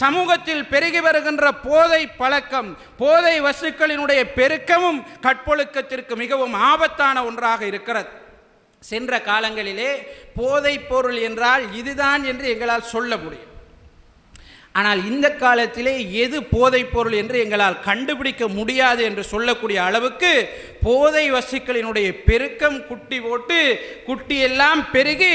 சமூகத்தில் பெருகி வருகின்ற போதை பழக்கம் போதை வசுக்களினுடைய பெருக்கமும் கற்பொழுக்கத்திற்கு மிகவும் ஆபத்தான ஒன்றாக இருக்கிறது. சென்ற காலங்களிலே போதைப் பொருள் என்றால் இதுதான் என்று எங்களால் சொல்ல முடியும். ஆனால் இந்த காலத்திலே எது போதைப் பொருள் என்று எங்களால் கண்டுபிடிக்க முடியாது என்று சொல்லக்கூடிய அளவுக்கு போதை வசுக்களினுடைய பெருக்கம் குட்டி போட்டு குட்டியெல்லாம் பெருகி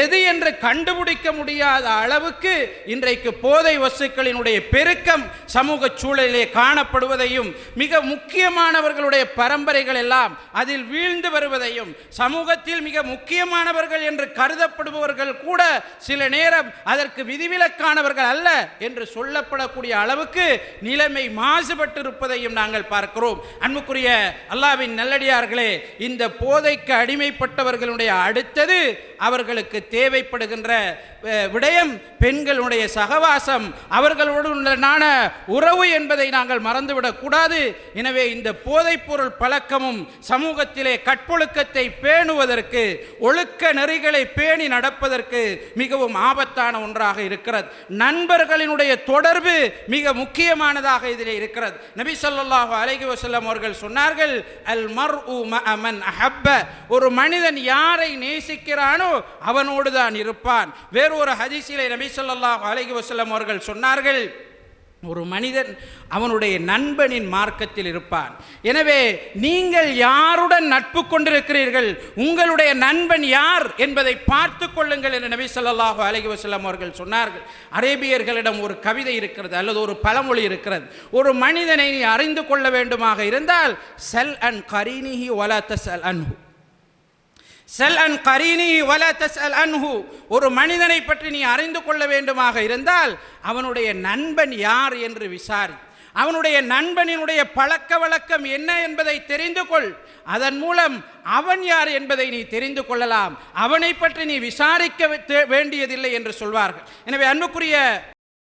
எது என்று கண்டுபிடிக்க முடியாத அளவுக்கு இன்றைக்கு போதை வசுக்களினுடைய பெருக்கம் சமூக சூழலிலே காணப்படுவதையும் மிக முக்கியமானவர்களுடைய பரம்பரைகள் எல்லாம் அதில் வீழ்ந்து வருவதையும் சமூகத்தில் மிக முக்கியமானவர்கள் என்று கருதப்படுபவர்கள் கூட சில நேரம் அதற்கு விதிவிலக்கானவர்கள் அல்ல. என்று சொல்லப்படக்கூடிய அளவுக்கு நிலைமை மாசுபட்டிருப்பதையும் நாங்கள் பார்க்கிறோம். அன்புக்குரிய அல்லாவின் நல்லடியார்களே இந்த போதைக்கு அடிமைப்பட்டவர்களுடைய அடுத்தது அவர்களுக்கு தேவைப்படுகின்ற விடயம் பெண்களுடைய சகவாசம் அவர்களுடனான உறவு என்பதை நாங்கள் மறந்துவிடக்கூடாது எனவே இந்த போதைப்பொருள் பழக்கமும் சமூகத்திலே கற்பொழுக்கத்தை பேணுவதற்கு ஒழுக்க நெறிகளை பேணி நடப்பதற்கு மிகவும் ஆபத்தான ஒன்றாக இருக்கிறது. நண்பர்களினுடைய தொடர்பு மிக முக்கியமானதாக இதில் இருக்கிறது. நபி சொல்லாஹு அலைஹி வசல்லம் அவர்கள் சொன்னார்கள் அல் மர் மஅ அஹப்ப. ஒரு மனிதன் யாரை நேசிக்கிறானோ அவனோடு தான் இருப்பான். வேறு ஒரு ஹதீஸிலே நபி சொல்லாஹு அலைஹி வசல்லம் அவர்கள் சொன்னார்கள் ஒரு மனிதன் அவனுடைய நண்பனின் மார்க்கத்தில் இருப்பான். எனவே நீங்கள் யாருடன் நட்பு கொண்டிருக்கிறீர்கள்? உங்களுடைய நண்பன் யார் என்பதை பார்த்து கொள்ளுங்கள் என்று நபி சொல்லாஹு அலஹி வசல்லாம் அவர்கள் சொன்னார்கள். அரேபியர்களிடம் ஒரு கவிதை இருக்கிறது அல்லது ஒரு பழமொழி இருக்கிறது. ஒரு மனிதனை நீ அறிந்து கொள்ள வேண்டுமாக இருந்தால் செல் அன் கரீனிஹி வலா தஸ்அல் அன்ஹு. செல் அன் கரீனி வல தஸ்அல் அன்ஹு. ஒரு மனிதனை பற்றி நீ அறிந்து கொள்ள வேண்டுமாக இருந்தால் அவனுடைய நண்பன் யார் என்று விசாரி. அவனுடைய நண்பனினுடைய பழக்க வழக்கம் என்ன என்பதை தெரிந்து கொள். அதன் மூலம் அவன் யார் என்பதை நீ தெரிந்து கொள்ளலாம். அவனை பற்றி நீ விசாரிக்க வேண்டியதில்லை என்று சொல்வார்கள். எனவே அன்புக்குரிய